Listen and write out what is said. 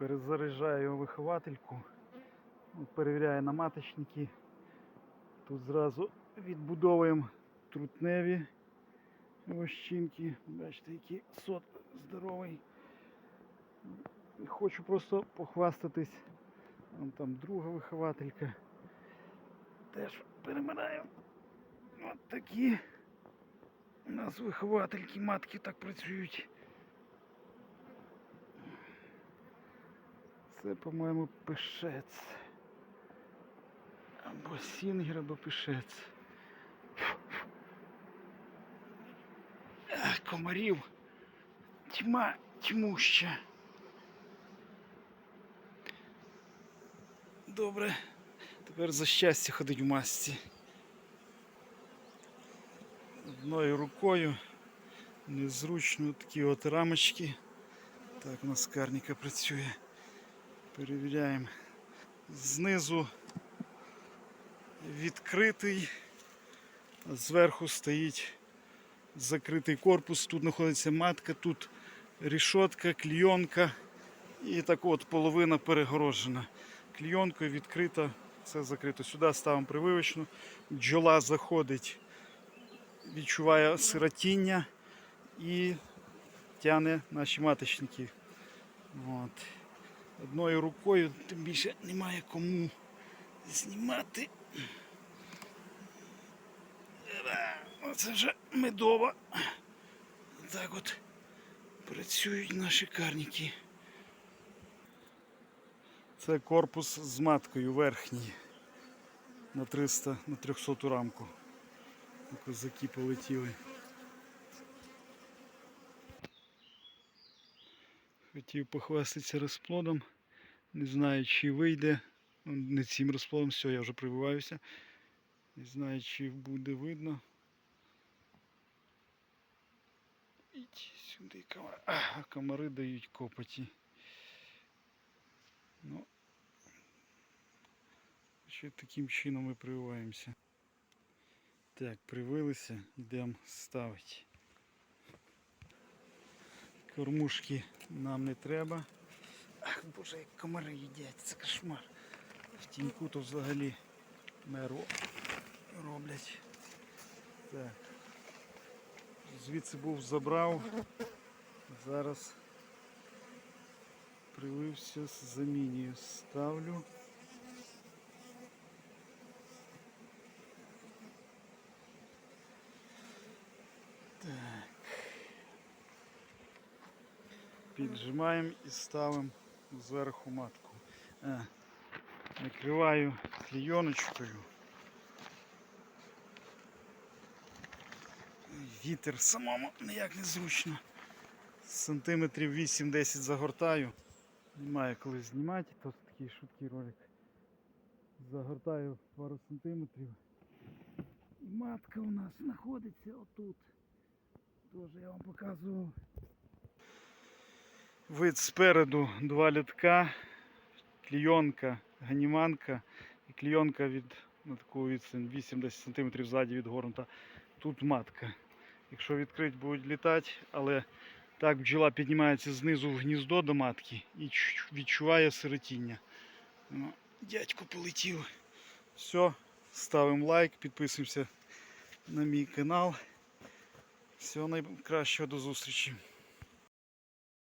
Перезаряджаю виховательку. Перевіряю на маточники. Тут зразу відбудовуємо трутневі вощинки. Бачите, який сот здоровий. Хочу просто похвастатись. Вон там друга вихователька. Теж перемираю. От такі. У нас виховательки, матки так працюють. Це, по-моєму, пишець. Або сінгер, або пишець. Комарів. Тьма тьмуща. Добре. Тепер за щастя ходить в масці. Одною рукою. Незручно такі от рамочки. Так, у нас карніка працює. Перевіряємо. Знизу відкритий, а зверху стоїть закритий корпус. Тут знаходиться матка, тут рішотка, клійонка. І так от половина перегорожена. Клійонкою відкрита, все закрито. Сюди ставимо прививочну. Бджола заходить, відчуває сиротіння і тягне наші маточники. От. Одною рукою, тим більше немає кому знімати. Оце вже медова. Так от працюють наші карніки. Це корпус з маткою верхній на 300 на 300 рамку. Козаки полетіли. Хотів похвастатися розплодом. Не знаю, чи вийде. Ну, Не цим розплодом, все, я вже прививаюся. Не знаю, чи буде видно. Ідь сюди комари. А, комари дають копоті. Ну, ще таким чином ми прививаємося. Так, привилися, йдемо ставити. Кормушки нам не треба. Ах, боже, як комари їдять, це кошмар. В тіньку то взагалі меру роблять. Так. Звідси був забрав. Зараз привився з замінію. Ставлю. Піджимаємо і ставимо зверху матку. Накриваю клійоночкою. Вітер самому ніяк не зручно. Сантиметрів 8-10 загортаю. Немає коли знімати, то такий швидкий ролик. Загортаю пару сантиметрів. І матка у нас знаходиться отут. Теж я вам показував. Вид спереду два літка, клійонка, ганіманка і клійонка від на таку відстань 8-10 см ззаді відгорнута. Тут матка. Якщо відкрити, будуть літати, але так бджола піднімається знизу в гніздо до матки і відчуває сиротіння. Ну, дядько полетів. Все, ставимо лайк, підписуємося на мій канал. Всього найкращого до зустрічі.